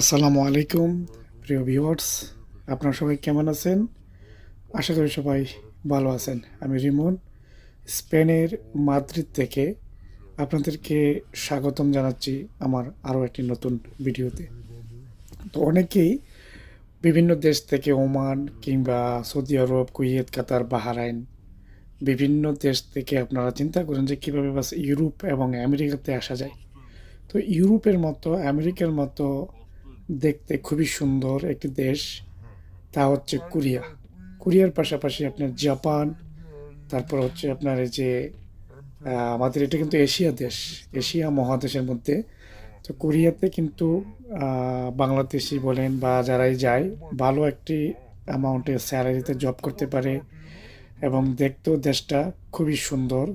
আসসালামু আলাইকুম, প্রিয় ভিউয়ার্স আপনারা সবাই কেমন আছেন? আশা করি সবাই ভালো আছেন। আমি রিমন, স্পেনের মাদ্রিদ থেকে আপনাদেরকে স্বাগতম জানাচ্ছি আমার আরও একটি নতুন ভিডিওতে। তো অনেকেই বিভিন্ন দেশ থেকে ওমান কিংবা Saudi Arab, Kuwait, Qatar, Bahrain বিভিন্ন দেশ থেকে আপনারা চিন্তা করেন যে কীভাবে বাস ইউরোপ এবং আমেরিকাতে আসা যায়। তো ইউরোপের মতো, আমেরিকার মতো দেখতে খুবই সুন্দর একটি দেশ। তা হচ্ছে কোরিয়া। কোরিয়ার পাশাপাশি আপনার জাপান, তারপর হচ্ছে আপনার এই যে আমাদের এটা কিন্তু এশিয়া দেশ, এশিয়া মহাদেশের মধ্যে। তো কোরিয়াতে কিন্তু বাংলাদেশি বলেন বা যারাই যায়, ভালো একটি অ্যামাউন্টের স্যালারিতে জব করতে পারে এবং দেখতেও দেশটা খুবই সুন্দর।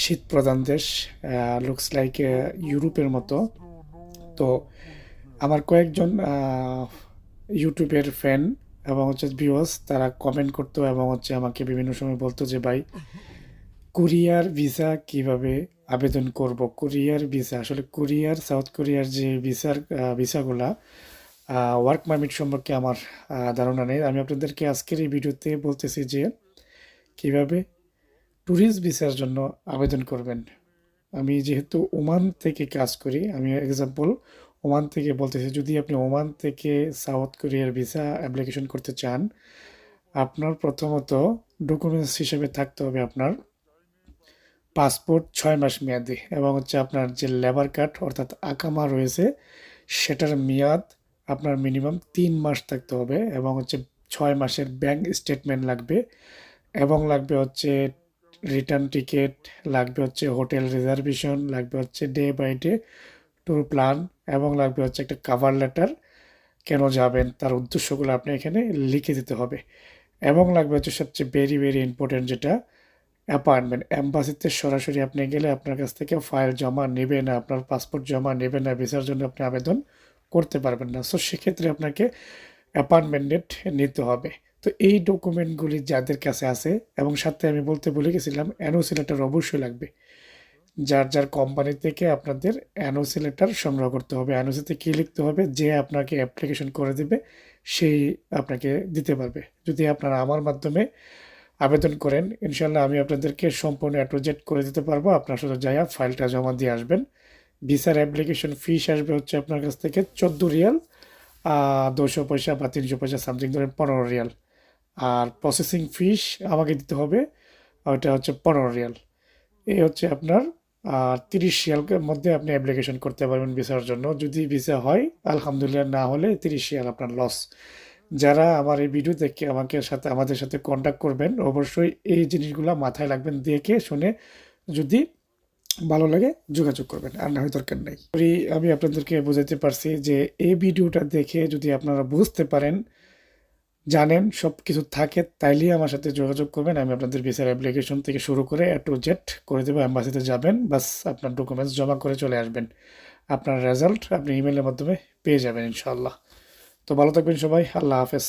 শীত প্রধান দেশ লুকস লাইক ইউরোপের মতো। তো আমার কয়েকজন ইউটিউবের ফ্যান এবং হচ্ছে ভিউয়ার্স তারা কমেন্ট করতো এবং হচ্ছে আমাকে বিভিন্ন সময় বলতো যে, ভাই, কোরিয়ার ভিসা কীভাবে আবেদন করব? কোরিয়ার ভিসা, আসলে কোরিয়ার, সাউথ কোরিয়ার যে ভিসার ভিসাগুলা ওয়ার্ক পারমিট সম্পর্কে আমার ধারণা নেই। আমি আপনাদেরকে আজকের এই ভিডিওতে বলতেছি যে, কীভাবে ট্যুরিস্ট ভিসার জন্য আবেদন করবেন। আমি যেহেতু ওমান থেকে কাজ করি, আমি এক্সাম্পল ওমান থেকে বলতেছি, যদি আপনি ওমান থেকে সাউথ কোরিয়ার ভিসা অ্যাপ্লিকেশন করতে চান, আপনার প্রথমত ডকুমেন্টস হিসেবে থাকতে হবে আপনার পাসপোর্ট ছয় মাস মেয়াদি এবং হচ্ছে আপনার যে লেবার কার্ড অর্থাৎ আকামা রয়েছে, সেটার মেয়াদ আপনার মিনিমাম তিন মাস থাকতে হবে এবং হচ্ছে ছয় মাসের ব্যাংক স্টেটমেন্ট লাগবে এবং লাগবে হচ্ছে রিটার্ন টিকিট, লাগবে হচ্ছে হোটেল রিজার্ভেশন, লাগবে হচ্ছে day by day tour plan এবং লাগবে হচ্ছে একটা কাভার লেটার কেন যাবেন, তার উদ্দেশ্যগুলো আপনি এখানে লিখে দিতে হবে। এবং লাগবে হচ্ছে সবচেয়ে ভেরি ভেরি ইম্পর্টেন্ট যেটা অ্যাপয়েন্টমেন্ট অ্যাম্বাসিতে সরাসরি আপনি গেলে আপনার কাছ থেকে ফাইল জমা নেবে না, আপনার পাসপোর্ট জমা নেবে না ভিসার জন্য আপনি আবেদন করতে পারবেন না। সো সেক্ষেত্রে আপনাকে অ্যাপয়েন্টমেন্ট ডেট নিতে হবে। তো এই ডকুমেন্টগুলি যাদের কাছে আছে, এবং সাথে আমি বলতে ভুলে গেছিলাম এনওসি লেটার অবশ্যই লাগবে। যার যার কোম্পানি থেকে আপনাদের এনওসি লেটার সংগ্রহ করতে হবে। এনওসিতে কী লিখতে হবে? যে আপনাকে অ্যাপ্লিকেশন করে দেবে, সেই আপনাকে দিতে পারবে। যদি আপনারা আমার মাধ্যমে আবেদন করেন ইনশাল্লাহ আমি আপনাদেরকে সম্পূর্ণ অ্যাটোজেট করে দিতে পারব। আপনার শুধু যাইয়া ফাইলটা জমা দিয়ে আসবেন। ভিসার অ্যাপ্লিকেশন ফিস আসবে হচ্ছে আপনার কাছ থেকে চোদ্দ রিয়াল দুশো পয়সা বা তিনশো পয়সা সামথিং ধরেন পনেরো রিয়াল। আর প্রসেসিং ফিস আমাকে দিতে হবে, ওইটা হচ্ছে পনেরো রিয়াল। এই হচ্ছে আপনার আর তিরিশ রিয়ালের মধ্যে আপনি অ্যাপ্লিকেশন করতে পারবেন ভিসার জন্য। যদি ভিসা হয়, আলহামদুলিল্লাহ, না হলে তিরিশ রিয়াল আপনার লস যারা আমার এই ভিডিও দেখে আমাকে সাথে, আমাদের সাথে কন্ট্যাক্ট করবেন, অবশ্যই এই জিনিসগুলো মাথায় রাখবেন, দেখে শুনে যদি ভালো লাগে যোগাযোগ করবেন, আর না হয় দরকার নেই। আমি আপনাদেরকে বোঝাতে পারছি যে এই ভিডিওটা দেখে যদি আপনারা বুঝতে পারেন জানেন সব কিছু থাকে, তাইলেই আমার সাথে যোগাযোগ করবেন। আমি আপনাদের ভিসার অ্যাপ্লিকেশন থেকে শুরু করে এ টু জেড করে দেবো অ্যাম্বাসিতে যাবেন, বাস আপনার ডকুমেন্টস জমা করে চলে আসবেন। আপনার রেজাল্ট আপনি ইমেলের মাধ্যমে পেয়ে যাবেন ইনশাল্লাহ তো ভালো থাকবেন সবাই, আল্লাহ হাফেজ।